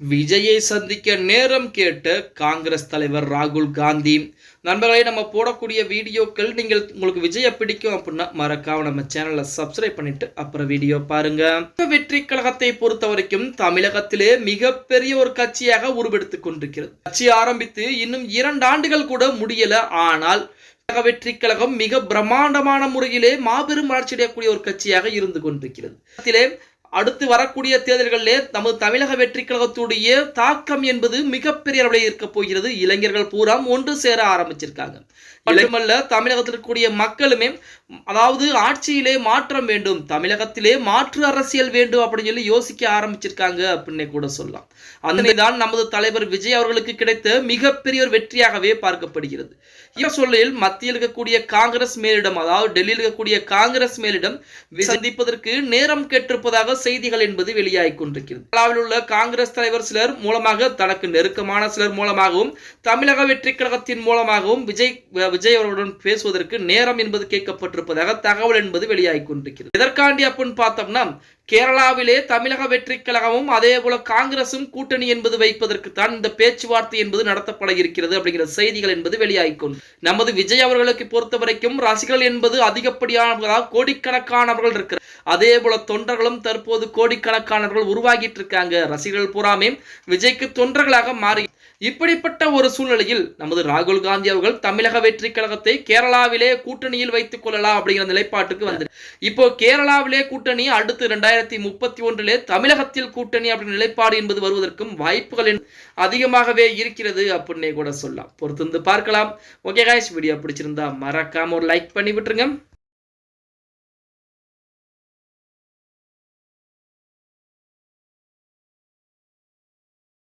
விஜயை சந்திக்க நேரம் கேட்ட காங்கிரஸ் தலைவர் ராகுல் காந்தி. நண்பர்களே நம்ம போடக்கூடிய வீடியோக்கள் நீங்கள் உங்களுக்கு விஜயை பிடிக்கும் அப்படின்னா மறக்காம நம்ம சேனலை சப்ஸ்கிரைப் பண்ணிட்டு அப்புறம் வீடியோ பாருங்க. வெற்றி கழகத்தை பொறுத்த வரைக்கும் தமிழகத்திலே மிகப்பெரிய ஒரு கட்சியாக உருவெடுத்துக் கொண்டிருக்கிறது. கட்சி ஆரம்பித்து இன்னும் இரண்டு ஆண்டுகள் கூட முடியல. ஆனால் தமிழக வெற்றி கழகம் மிக பிரம்மாண்டமான முறையிலே மாபெரும் வளர்ச்சியடையக்கூடிய ஒரு கட்சியாக இருந்து கொண்டிருக்கிறது. அடுத்து வரக்கூடிய தேர்தல்களிலே நமது தமிழக வெற்றி கழகத்துடைய தாக்கம் என்பது மிகப்பெரிய அளவில் இருக்க போகிறது. இளைஞர்கள் பூரா ஒன்று சேர ஆரம்பிச்சிருக்காங்க. மட்டுமல்ல தமிழகத்தில் இருக்கக்கூடிய மக்களுமே அதாவது ஆட்சியிலே மாற்றம் வேண்டும் தமிழகத்திலே மாற்று அரசியல் வேண்டும் அப்படின்னு சொல்லி யோசிக்க ஆரம்பிச்சிருக்காங்க அப்படின்னு கூட சொல்லலாம். அந்த தான் நமது தலைவர் விஜய் அவர்களுக்கு கிடைத்த மிகப்பெரிய ஒரு வெற்றியாகவே பார்க்கப்படுகிறது. இந்த சொல்லில் மத்தியில் இருக்கக்கூடிய காங்கிரஸ் மேலிடம் அதாவது டெல்லியில் இருக்கக்கூடிய காங்கிரஸ் மேலிடம் சந்திப்பதற்கு நேரம் கேட்டிருப்பதாக செய்திகள் என்பது வெளியாகி கொண்டிருக்கிறது. கேரளாவில் உள்ள காங்கிரஸ் தலைவர் சிலர் மூலமாக தனக்கு நெருக்கமான சிலர் மூலமாகவும் தமிழக வெற்றி கழகத்தின் மூலமாகவும் விஜய் விஜய் அவர்களுடன் பேசுவதற்கு நேரம் என்பது கேட்கப்பட்டிருப்பதாக தகவல் என்பது வெளியாகி கொண்டிருக்கிறது. எதற்காண்டி அப்படின்னு பார்த்தோம்னா கேரளாவிலே தமிழக வெற்றி கழகமும் அதே போல காங்கிரசும் கூட்டணி என்பது வைப்பதற்கு தான் இந்த பேச்சுவார்த்தை என்பது நடத்தப்பட இருக்கிறது அப்படிங்கிற செய்திகள் என்பது வெளியாகிக்கும் நமது விஜய் அவர்களுக்கு பொறுத்த வரைக்கும் ரசிகர்கள் என்பது அதிகப்படியான கோடிக்கணக்கானவர்கள் இருக்கிறார் அதே போல தொண்டர்களும் தற்போது கோடிக்கணக்கானவர்கள் உருவாகிட்டு இருக்காங்க ரசிகர்கள் பூராமே விஜய்க்கு தொண்டர்களாக மாறி இப்படிப்பட்ட ஒரு சூழ்நிலையில் நமது ராகுல் காந்தி அவர்கள் தமிழக வெற்றி கழகத்தை கேரளாவிலே கூட்டணியில் வைத்துக் கொள்ளலாம் அப்படிங்கிற நிலைப்பாட்டுக்கு வந்து இப்போ கேரளாவிலே கூட்டணி அடுத்து ரெண்டாயிரத்தி முப்பத்தி ஒன்றிலே தமிழகத்தில் கூட்டணி அப்படின்ற நிலைப்பாடு என்பது வருவதற்கும் வாய்ப்புகள் அதிகமாகவே இருக்கிறது அப்படின்னே கூட சொல்லலாம். பொறுத்திருந்து பார்க்கலாம். ஓகே காய்ஸ் வீடியோ பிடிச்சிருந்தா மறக்காம ஒரு லைக் பண்ணி விட்டுருங்க.